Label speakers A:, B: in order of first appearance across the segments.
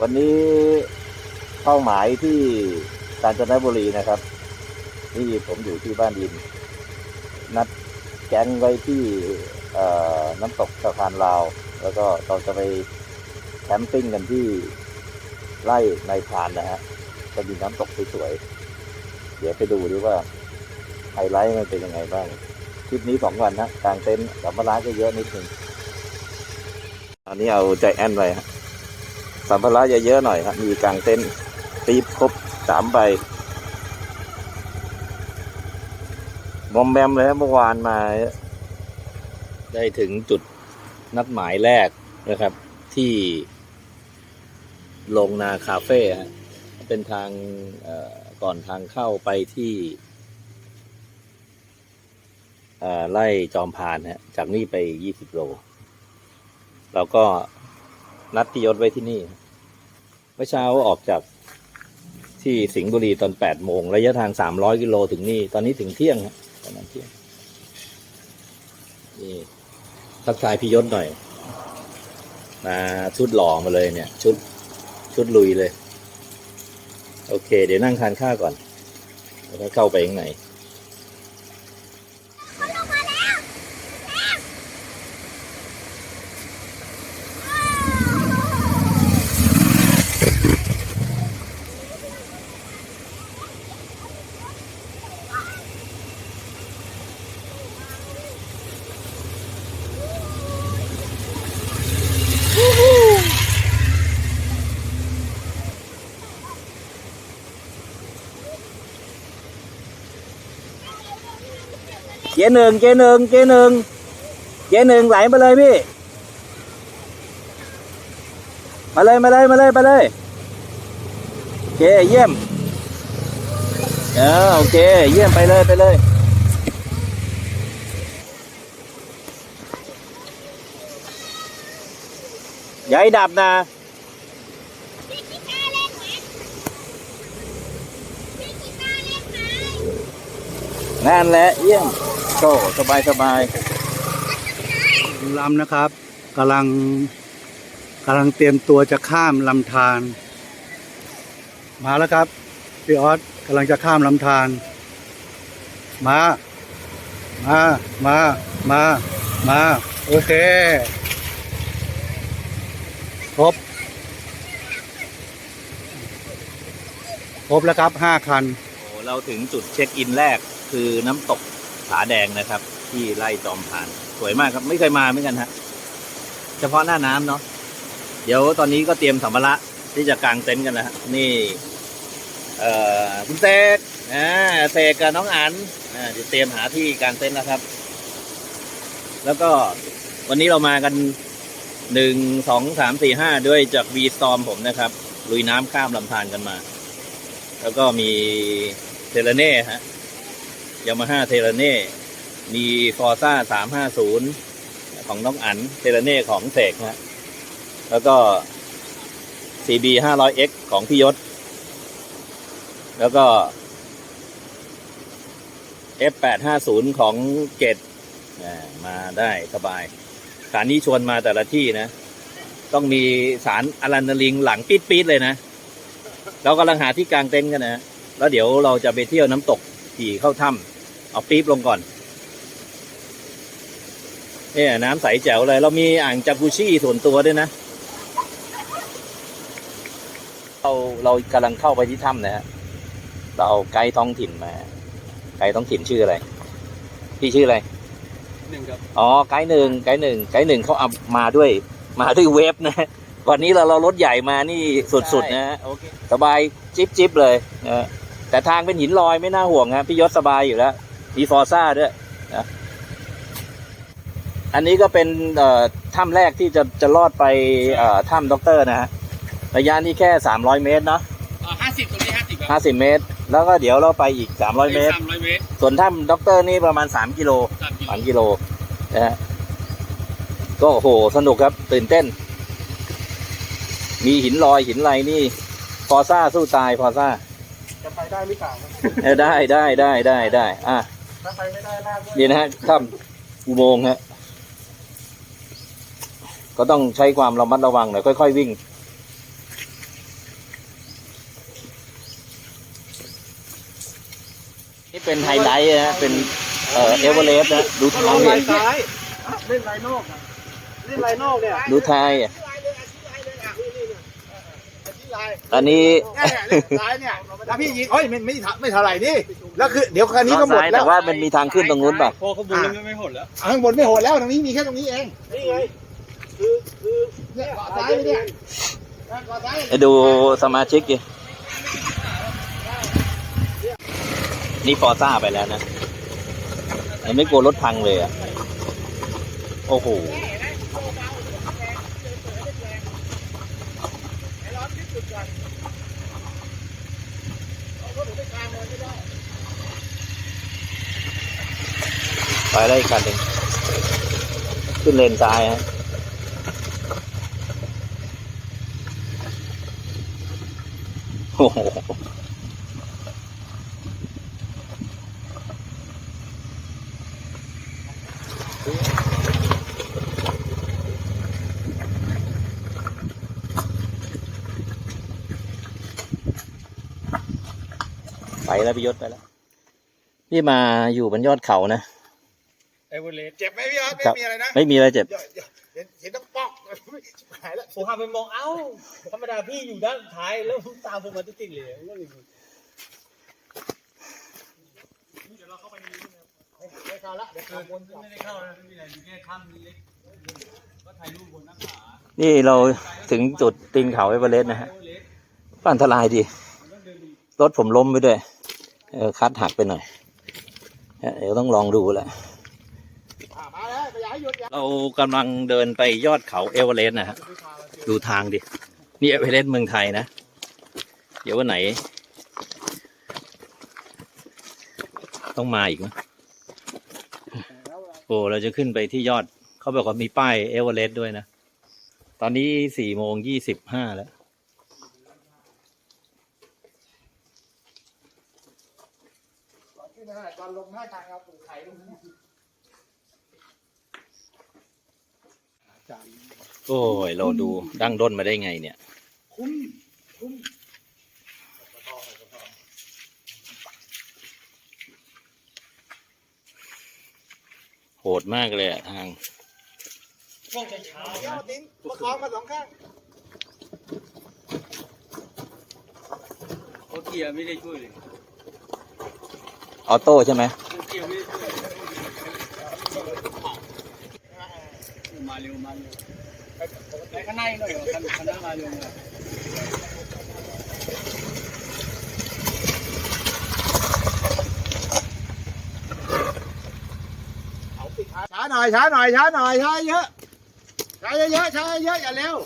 A: วันนี้เป้าหมายที่กาญจนบุรีนะครับที่ผมอยู่ที่บ้านดิน นัดแก๊งไว้ที่น้ำตกสะพานลาว แล้วก็เราจะไปแคมปิ้งกันที่ไร่ในพานนะฮะจะมีน้ำตกสวยๆเดี๋ยวไปดูดิว่าไฮไลท์มันเป็นยังไงบ้างทริปนี้สองวันนะกลางเต็นท์สัมภาระก็เยอะนิดนึง อันนี้เอาใจแอนไปฮะสัมภาระเยอะๆหน่อยครับ มีกางเต็นท์ตีบครบสามใบมอมแมมเลยครับเมื่อวานมา ได้ถึงจุดนัดหมายแรกนะครับ ที่ลงนาคาเฟ่ฮะเป็นทางก่อนทางเข้าไปที่ไล่จอมพานฮะจากนี่ไปยี่สิบโล เราก็นัดพี่ยศไว้ที่นี่ เมื่อเช้าออกจากที่สิงห์บุรีตอนแปดโมงระยะทางสามร้อยกิโลถึงนี่ ตอนนี้ถึงเที่ยงฮะประมาณเที่ยงนี่ทักทายพี่ยศหน่อย มาชุดหล่อมาเลยเนี่ย ชุดชุดลุยเลย โอเค เดี๋ยวนั่งทานข้าวก่อน แล้วก็เข้าไปข้างใน เจหนึ่งเจหนึ่งเจหนึ่งเจหนึ่งไหลมาเลยพี่ มาเลยมาเลยมาเลยมาเลยโอเคเยี่ยมเออโอเค เยี่ยมไปเลยไปเลยอย่าให้ดับนะนั่นแหละเยี่ยม โตสบายสบาย
B: ลำนะครับกำลังกำลังเตรียมตัวจะข้ามลำธารมาแล้วครับพี่ออสกำลังจะข้ามลำธารมา มา มา มา มา โอเค ครบ ครบแล้วครับห้าคัน
A: โอ้เราถึงจุดเช็คอินแรกคือน้ำตก ผาแดงนะครับ ที่ไล่จอมผ่าน สวยมากครับไม่เคยมาเหมือนกันฮะเฉพาะหน้าน้ำเนาะเดี๋ยวตอนนี้ก็เตรียมสัมภาระที่จะกางเต็นท์กันนะฮะนี่ เอ่อคุณเตกอ่าเตกกับน้องอันอ่าเดี๋ยวเตรียมหาที่กางเต็นท์นะครับ แล้วก็วันนี้เรามากันหนึ่งสองสามสี่ห้าด้วยจากวีสตอมผมนะครับ ลุยน้ำข้ามลำธารกันมา แล้วก็มีเทเลเน่ฮะ ยามาฮ่าเทเลเน่มีฟอร์ซ่าสามห้าศูนย์ของน้องอันเทเลเน่ของเสกฮะแล้วก็ CB ห้าร้อย X ของพี่ยศ แล้วก็ F แปดห้าศูนย์ของเกตมาได้สบาย สารนี้ชวนมาแต่ละที่นะ ต้องมีสารอะลันนาลิงหลังปี๊ดๆเลยนะ เรากำลังหาที่กลางเต็นท์กันนะ แล้วเดี๋ยวเราจะไปเที่ยวน้ำตกขี่เข้าถ้ำ เอาปี๊บลงก่อนเนี่ยน้ำใสแจ๋วเลย เรามีอ่างจากุชี่ส่วนตัวด้วยนะ เราเรากำลังเข้าไปที่ถ้ำนะฮะเราเอาไกด์ท้องถิ่นมาไกด์ท้องถิ่นชื่ออะไร พี่ชื่ออะไร
B: หนึ่งครับ
A: อ๋อไกด์หนึ่งไกด์หนึ่งไกด์หนึ่งเขาเอามาด้วย มาด้วยเวฟนะวันนี้เราเรารถใหญ่มานี่สุดๆนะฮะ
B: โอเค
A: สบายจิ๊บจิ๊บเลยนะแต่ทางเป็นหินลอยไม่น่าห่วงครับพี่ยศสบายอยู่แล้ว มีฟอร์ซ่าด้วยนะอันนี้ก็เป็นเอ่อถ้ำแรกที่จะจะลอดไปเอ่อถ้ำด็อกเตอร์นะฮะระยะนี้แค่สามร้อยเมตรเนาะ
C: ห้าสิบตรงนี้ห้าสิบ
A: ห้าสิบเมตร แล้วก็เดี๋ยวเราไปอีกสามร้อยเมตร
C: สามร้อยเมตร
A: ส่วนถ้ำด็อกเตอร์นี่ประมาณสามกิโล
C: สามกิโล
A: สามกิโลนะฮะก็โอ้โหสนุกครับ ตื่นเต้น มีหินลอยหินอะไรนี่ฟอร์ซ่าสู้ตายฟอร์ซ่า
B: จะไปได้หรือเปล่า
A: เออได้ได้ได้ได้ได้อะ
B: ถ้าไปไม่ได้ลากด้วย
A: นี่นะฮะถ้ำอุโมงค์ฮะก็ก็ต้องใช้ความระมัดระวังหน่อยค่อย ๆ วิ่ง นี่เป็นไฮไลท์นะเป็นเอ่อเอเวอเรสต์นะดูทาง
B: เล่
A: เนี่ย
B: นซ้ายเล่นไรนอกอะเล่นไรนอกเนี่ย
A: ดูทายอะ อันนี้
C: ซ้ายเนี่ยแล้วพี่ยิงเอ้ยไม่ไม่ไม่เท่าไหร่นี่แล้วคือเดี๋ยวคันนี้ก็หมด
A: ซ้าย
C: แล้
A: แต่
C: ว
A: ว่ามันมีทางขึ้นตรงนู้นป่ะ
B: พอขบวนแล้วไม่หดแล้ว
C: อะข้างบนไม่โหดแล้วตรงนี้มีแค่ตรงนี้เอง
B: นี่ไง
C: เนี่ยเกาะซ้ายไปเนี่ยเกาะซ้าย
A: ไปดูสมาชิกดินี่ฟอร์ซ่าไปแล้วนะยังไม่กลัวรถพังเลยอะ โอ้โห ไปได้อีกคันหนึ่งขึ้นเลนซ้ายฮะโอ้โหไปแล้วพี่ยศไปแล้วพี่มาอยู่บนยอดเขานะ
B: เอเวอเรสต์
C: เจ็บไหมพี่ออส
A: ครับ
C: ไม่มีอะไรนะ
A: ไม่มีอะไรเจ็บ
C: เดี๋ยวเดี๋ยวเห็นเห็นต้องป๊อกหายแล้ว
B: ผมหันไปมองเอ้าธรรมดาพี่อยู่ด้านท้ายแล้วตามผมมาติดๆเลยก็เลย
C: ไม่เข้าละเดี๋ยวข้างบน
B: ไม่ได้เข้านะไม่มีอะไรอยู่แค่ถ้ำเล็กก็ถ่ายรูปบนหน้าผา
A: นี่เราถึงจุดตีนเขาเอเวอเรสต์นะฮะก็อันตรายดี รถผมล้มไปด้วย เออคัดหักไปหน่อยเออเดี๋ยวต้องลองดูแหละ
C: อะมาแล้วขยายหยุดอย่า
A: เรากำลังเดินไปยอดเขาเอเวอเรสต์นะฮะดูทางดิ นี่เอเวอเรสต์เมืองไทยนะ เดี๋ยววันไหน ต้องมาอีกนะโอ้เราจะขึ้นไปที่ยอด เขาบอกว่ามีป้ายเอเวอเรสต์ด้วยนะ ตอนนี้สี่โมงยี่สิบห้าแล้ว
C: ตอนลงหน้าทางเอาปูไข่ลง
A: โอ้ย เราดูดั้งด้นมาได้ไงเนี่ย
C: คุ้มคุ้ม
A: โหดมากเลยอะทาง
B: ช่วงเช้า
C: เดี๋ยวติ้งประคองมาสองข้าง
B: เขาเกียร์ไม่ได้ช่วยเลย
A: ออโต้ใช่ไหม
B: เกียร์ไม่ได้ช่วย มาเร็วมาเร็วไปข้างในหน่อยคันคันหน้ามาเร็วเลย
C: ช้าหน่อยช้าหน่อยช้าหน่อยช้าเยอะช้าเยอะๆช้าเยอะๆอย่าเร็ว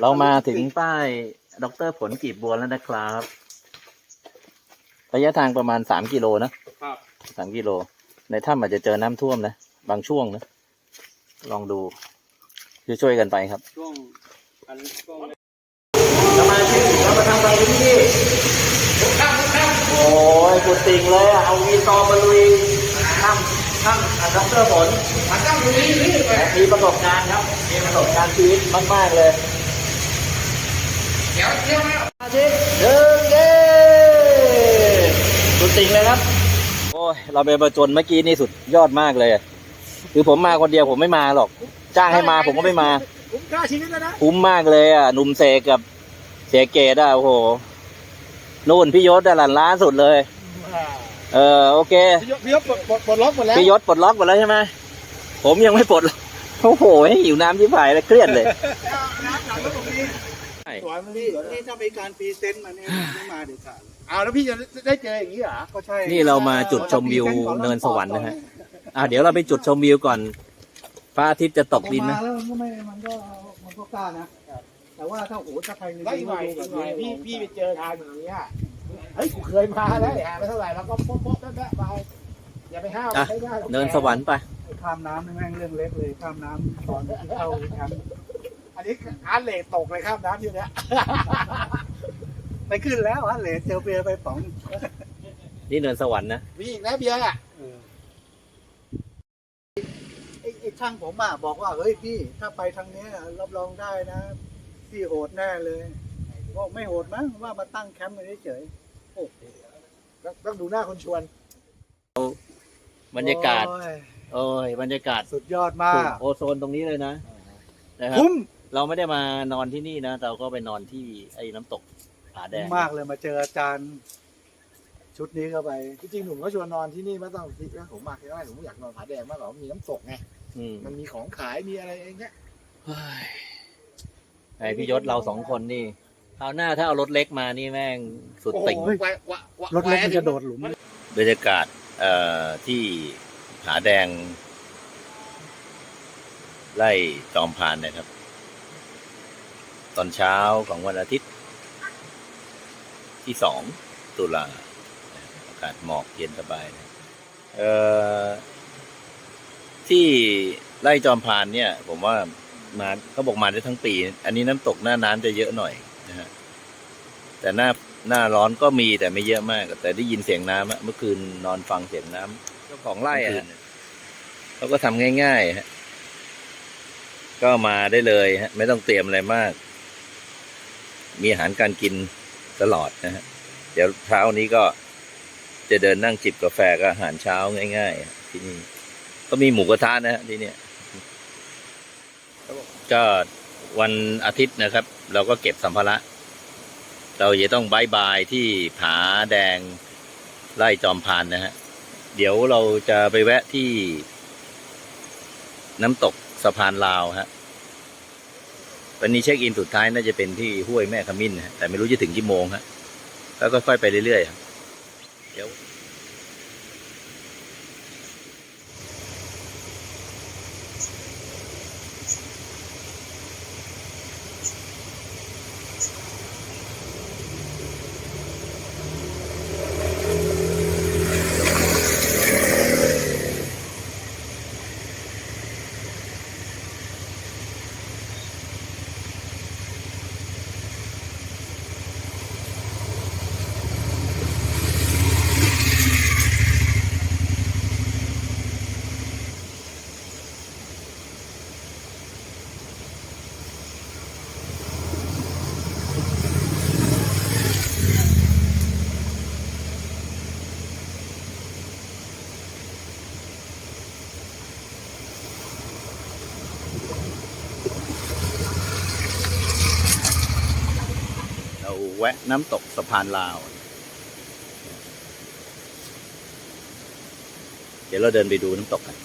A: เรามาถึงป้ายดรผลกีบบัวแล้วนะครับ ระยะทางประมาณสามกิโลนะครับสามกิโล ในถ้ำอาจจะเจอน้ำท่วมนะ บางช่วงนะ ลองดูช่วยๆกันไปครับ
B: ช่วงอันช่วง
A: สมาชิกเรามาทำอะไรที่นี่โอ้ยกุดติ่งเลยอะเอาวีตอมาลุยถ้ำถ้ำด็อกเตอร์ผล
C: มาตั้งตรงนี้นี่ไป
A: มีประสบการณ์ครับมีประสบการณ์ชีวิตมากๆเลย
C: เดี๋ยวเดี๋ยวนะ
A: มาชิหนึ่งเย้สุดติ่งเลยครับ โอ้ย เราไปประจนเมื่อกี้นี่สุดยอดมากเลยคือผมมาคนเดียวผมไม่มาหรอก จ้างให้มาผมก็ไม่มา
C: คุ้มค่าชีวิตแล้วนะ
A: คุ้มมากเลยอะหนุ่มเสกกับเสกเกตอะโอ้โหนู่นพี่ยศหลันล้าสุดเลย เออโอเค
C: พี่ยศปลดปลดล็อกหมดแล้ว
A: พี่ยศปลดล็อกหมดแล้วใช่ไหมผมยังไม่ปลดโอ้โหหิวน้ำที่ผายแล้วเครียดเลย
C: น้ำหลังแล้วตรงนี้
A: ใช่
C: สวยมันนี่
B: นี่ถ้ามีการพรีเซนต์มาเนี่ยไม่มาเด็ดขาด
C: เอาแล้วพี่จะได้เจออย่างนี้เหรอ
B: ก็ใช่
A: นี่เรามาจุดชมวิวเนินสวรรค์นะฮะอะเดี๋ยวเราไปจุดชมวิวก่อนพระอาทิตย์จะตกดิน
B: มา
A: นะ
B: แล้วมันก็ไม่มันก็มันก็กล้านะแต่ว่าถ้าโอ้ถ้าใครมี
C: ได้หน่อยอีกหน่อยพี่พี่ไปเจอทางอย่างนี้อะเฮ้ยกูเคยมาแล้วหาไม่เท่าไหร่แล้วก็โป๊ะโป๊ะแป๊ะๆไปอย่าไปห้าว
A: อะ
C: ไม่ได้หรอก
A: เนินสวรรค์ไป
B: ข้ามน้ำนี่แม่งเรื่องเล็กเลยข้ามน้ำตอนเข้าแคมป์
C: ไออันนี้อาร์ตเลทตกเลยครับน้ำอยู่เนี้ย
B: ไปขึ้นแล้วฮะเหลเจอเบียร์ไปป๋อง
A: นี่เนินสวรรค์นะ
C: มีอีกนะเบียร์อะ
B: ไอ้ไอ้ช่างผมอะบอกว่าเฮ้ยพี่ ถ้าไปทางเนี้ยรับรองได้นะ พี่โหดแน่เลยบอกไม่โหดมั้งว่ามาตั้งแคมป์กันเฉยๆโอ้โห
C: ต้องต้องดูหน้าคนชวน
A: บรรยากาศ
B: โอ้ย
A: โอ้ย บรรยากาศ
B: สุดยอดมาก
A: โอโซนตรงนี้เลยนะนะครับ
B: คุ้ม
A: เราไม่ได้มานอนที่นี่นะ เราก็ไปนอนที่ไอ้น้ำตกผาแดง
B: มากเลยมาเจออาจารย์ ชุดนี้เข้าไป
C: จริงๆหนุ่มก็ชวนนอนที่นี่ไม่ต้องคิดว่าผมมาแค่ไหนผมอยากนอนผาแดงมากกว่ามีน้ำตกไง
A: อืม
C: มันมีของขายมีอะไรอย่างเงี้ย
A: เฮ้ยไอพี่ยศเราสองคนนี่คราวหน้าถ้าเอารถเล็กมานี่แม่งสุด
C: โอ้โห
A: ติ่ง
C: แวะแวะแวะ
B: รถเล็กมันจะโดดหลุม
A: บรรยากาศเอ่อที่ผาแดง ไล่จอมพานนะครับ ตอนเช้าของวันอาทิตย์ ที่สองตุลาอากาศหมอกเย็นสบายนะเอ่อที่ไล่จอมพานเนี่ย ผมว่ามาเขาบอกมาได้ทั้งปี อันนี้น้ำตกหน้าน้ำจะเยอะหน่อยนะฮะแต่หน้าหน้าร้อนก็มีแต่ไม่เยอะมาก แต่ได้ยินเสียงน้ำอะเมื่อคืนนอนฟังเสียงน้ำเจ้าของไร่อะเขาก็ทำง่ายๆฮะก็มาได้เลยฮะ ไม่ต้องเตรียมอะไรมาก มีอาหารการกินตลอดนะฮะเดี๋ยวเช้านี้ก็จะเดินนั่งจิบกาแฟกับอาหารเช้าง่ายๆที่นี่ก็มีหมูกระทะนะฮะที่เนี่ยก็วันอาทิตย์นะครับ เราก็เก็บสัมภาระเราจะต้องบายบายที่ผาแดงไล่จอมพานนะฮะ เดี๋ยวเราจะไปแวะที่น้ำตกสะพานลาวฮะ วันนี้เช็คอินสุดท้ายน่าจะเป็นที่ห้วยแม่ขมิ้นนะฮะแต่ไม่รู้จะถึงกี่โมงฮะแล้วก็ค่อยไปเรื่อยๆครับเดี๋ยว แวะน้ำตกสะพานลาว เดี๋ยวเราเดินไปดูน้ำตกกัน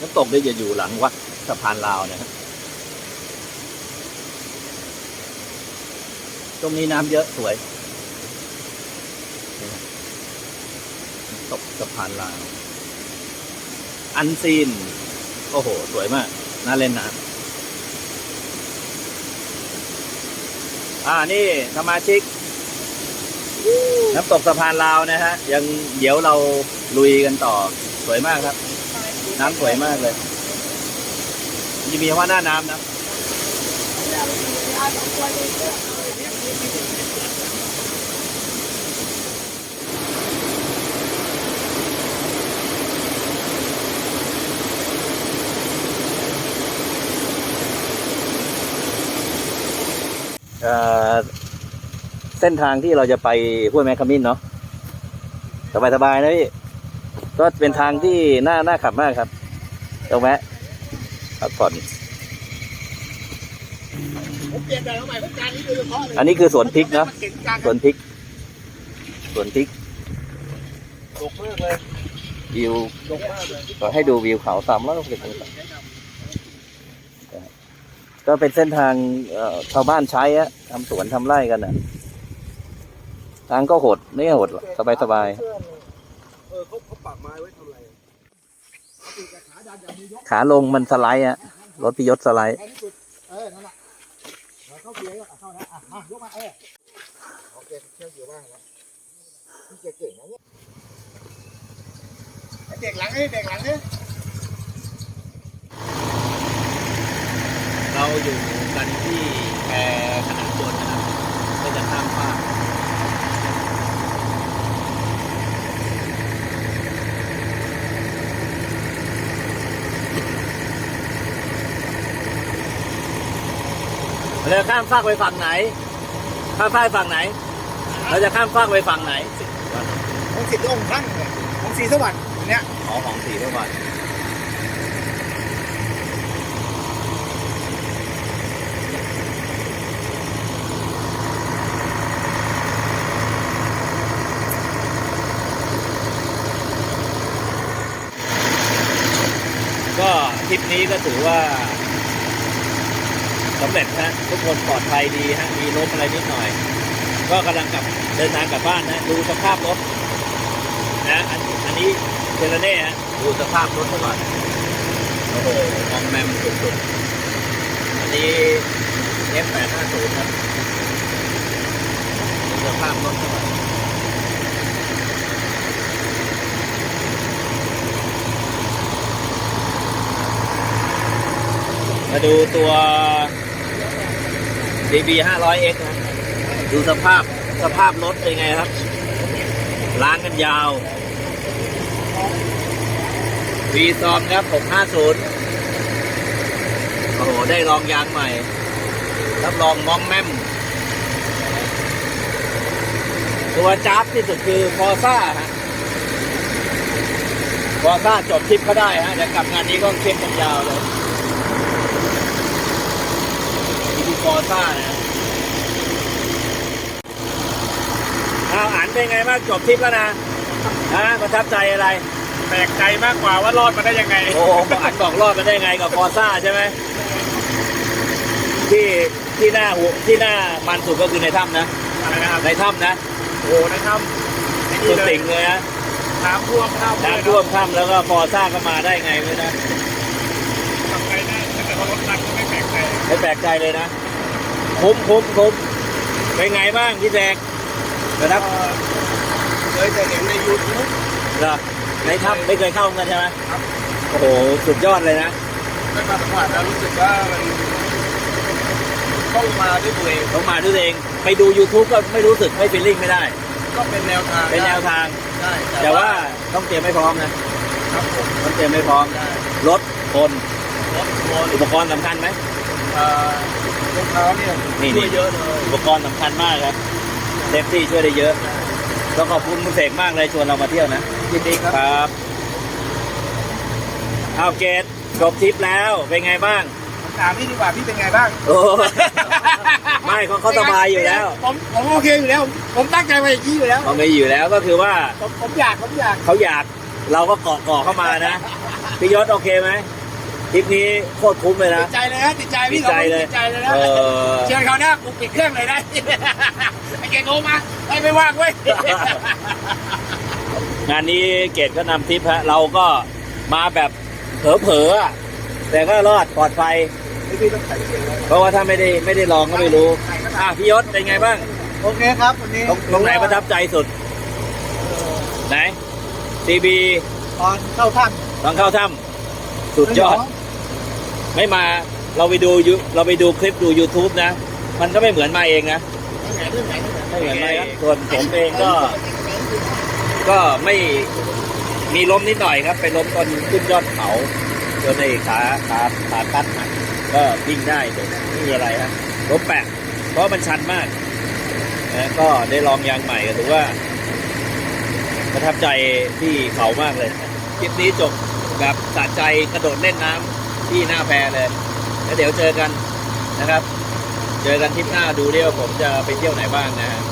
A: น้ำตกนี่จะอยู่หลังวัดสะพานลาวนะครับ ตรงนี้น้ำเยอะสวย ตกสะพานลาวอันซีน โอ้โห สวยมาก น่าเล่นน้ำอ่า นี่สมาชิก น้ำตกสะพานลาวนะฮะ ยังเดี๋ยวเราลุยกันต่อ สวยมากครับ น้ำสวยมากเลยจะมีว่าหน้าน้ำนะ เอ่อเส้นทางที่เราจะไปห้วยแมคคามินเนาะสบายๆนะพี่ก็เป็นทางที่น่าน่าขับมากครับตรงแวะพักผ่อน
C: ผมเปลี่ยนแบบใหม่เพื่อการนี้โดยเฉพาะเลย
A: อันนี้คือสวนพริกเนาะ
C: มัเก่งกลาง
A: สวนพริกสวนพริก
C: ตกมากเลย
A: วิว
C: ตกมากเลย
A: ก็ให้ดูวิวเขาสามร้อยหกสิบองศา ก็เป็นเส้นทางชาวบ้านใช้อะทำสวนทำไร่กันอะทางก็โหดไม่โหดสบายสบาย
C: เออเขาเขาปักไม้ไว้ทำอะไรติดกับขาดันอย่ามือยก
A: ขาลงมันสไลด์อะรถพิยศสไลด์
C: เออนั่นแหละเข้าเกียร์เข้านะอะมายกมาเออโอเคเที่ยวเกียร์ว่างแล้วเก่งนะเนี่ยเด็กหลังนี่เด็กหลังนี่
A: เราอยู่กันที่แพขนาดบนนะครับก็จะข้ามฟากเราจะข้ามฟากไปฝั่งไหน ข้ามฟากไปฝั่งไหน เราจะข้ามฟากไปฝั่งไหน
C: ของสิทธิ์องค์ท่านเนี่ยของศรีสวัสดิ์เนี่ย
A: ขอของสีเท่าก่ ก็ทริปนี้ก็ถือว่าสำเร็จฮะทุกคนปลอดภัยดีฮะมีล้มอะไรนิดหน่อย ก็กำลังกลับเดินทางกลับบ้านนะดูสภาพรถนะอันอันนี้เทเลเน่ฮะดูสภาพรถซะก่อนโอ้โหมองแมมสุดๆอันนี้ F850 ครับดูสภาพรถซะก่อน มาดูตัว DB 500X นะดูสภาพสภาพรถเป็นไงครับ ล้างกันยาว วีซอมครับ 650 โอ้โห ได้ลองยางใหม่รับรองมองแม่ม ตัวจับที่สุดคือฟอซ่าฮะฟอซ่าจบทริปก็ได้ฮะเดี๋ยวกลับงานนี้ก็เข้มกันยาวเลย นี่คือฟอร์ซ่านะเอาอ่านเป็นไงบ้างจบทริปแล้วนะฮะประทับใจอะไร
C: แปลกใจมากกว่าว่ารอดมาได้ยังไง
A: โอ้โหอันบอกรอดมาได้ไงกับฟอร์ซ่าใช่ไหมที่ที่หน้าหัวที่หน้ามันสุดก็คือในถ้ำนะ
C: อะไรนะครับ
A: ในถ้ำนะ
C: โอ้นะครับไอ้นี่
A: ตัว
C: เลย
A: ติ่งเลยนะ
C: น้ำท่วมเข้า
A: น้ำท่วมถ้ำแล้วก็ฟอร์ซ่าก็มาได้ไงไม่นะ
C: ทำไงได้แต่พอรถตักก็ไม่แปลกใจ
A: ไม่แปลกใจเลยนะ คุ้มคุ้มคุ้มเป็นไงบ้างพี่แจกนะครับ
C: เคยแต่เห็นในยูทูบ
A: เหรอในถ้ำไม่เคยเข้ากันใช่ไหม
C: ครับ
A: โอ้โหสุดยอดเลยนะ
C: ไม่มาสัมผัสแล้วรู้สึกว่ามันต้องมาด้วยตัวเอง
A: ต้องมาด้วยตัวเอง ไปดู YouTube ก็ไม่รู้สึกไม่ฟีลลิ่งไม่ได้
C: ก็เป็นแนวทาง
A: เป็นแนวทาง
C: ได้
A: แต่ว่าต้องเตรียมให้พร้อมนะ
C: ครับผม
A: ต้องเตรียมให้พร้อม
C: ได้
A: รถคน
C: รถโมน
A: อุปกรณ์สำคัญไหม
C: เอ่อ รองเท้าเนี่ย
A: นี่
C: ช่วยเยอะเลย
A: อุปกรณ์สำคัญมากครับเซฟตี้ช่วยได้เยอะต้องขอบคุณคุณเสกมากเลยชวนเรามาเที่ยวนะ
C: ยินดีครับ
A: ครับเอาเกตจบทริปแล้วเป็นไงบ้าง
C: ถามพี่ดีกว่าพี่เป็นไงบ้าง
A: โอ้ไม่เขาเขาสบายอยู่แล้ว
C: ผมผมโอเคอยู่แล้ว ผมตั้งใจมาอย่างนี้อยู่แล้ว
A: เขาไม่อยู่แล้วก็คือว่า
C: ผมผมอยากผมอยาก
A: เขาอยากเราก็เกาะเกาะเข้ามานะพี่ยศโอเคไหม ทริปนี้โคตรคุ้มเลย
C: ติ
A: นะ
C: ดใจเลยนะติดใจพี่
A: ติดใจเลย
C: ติดใจเลยนะ
A: เออ
C: เชิญเขาวหน้ากูปิดเครื่องเลยนะไอ้เกณฑ์โทรมาไอ้ไม่ว่างเว้ย
A: งานนี้เกตก็นำทริปฮะเราก็มาแบบเผลอๆอะแต่ก็รอดปลอดภัย
C: พี่ต้องใส่เกงไว้
A: เพราะว่าถ้าไม่ได้ไม่ได้ลองก็ไม่รู้อะพี่ยศเป็นไงบ้าง
B: โอเคครับวันนี้
A: ตรงตรงไหนประทับใจสุด ไหนซีบี
B: ตอนเข้าถ้
A: ตอนเข้าถ้ำำ สุดยอด ไม่มาเราไปดูยูเราไปดูคลิปดู YouTube นะ มันก็ไม่เหมือนมาเองนะ
C: ไหนเรื่องไหน
A: ไม่เหมือนมาส่วนผมเองก็ ก็ไม่มีล้มนิดหน่อยครับ ไปล้มตอนขึ้นยอดเขาจนในขาขาขาตัดหักก็วิ่งได้เดี๋ยวไม่มีอะไรครับล้มแปะเพราะมันชันมากนะก็ได้ลองยางใหม่ก็ถือว่า ประทับใจที่เขามากเลยคลิปนี้จบ แบบสะใจกระโดดเล่นน้ำที่หน้าแพเลย แล้วเดี๋ยวเจอกันนะครับ เจอกันทริปหน้าดูเดี่ยวผมจะไปเที่ยวไหนบ้างนะฮะ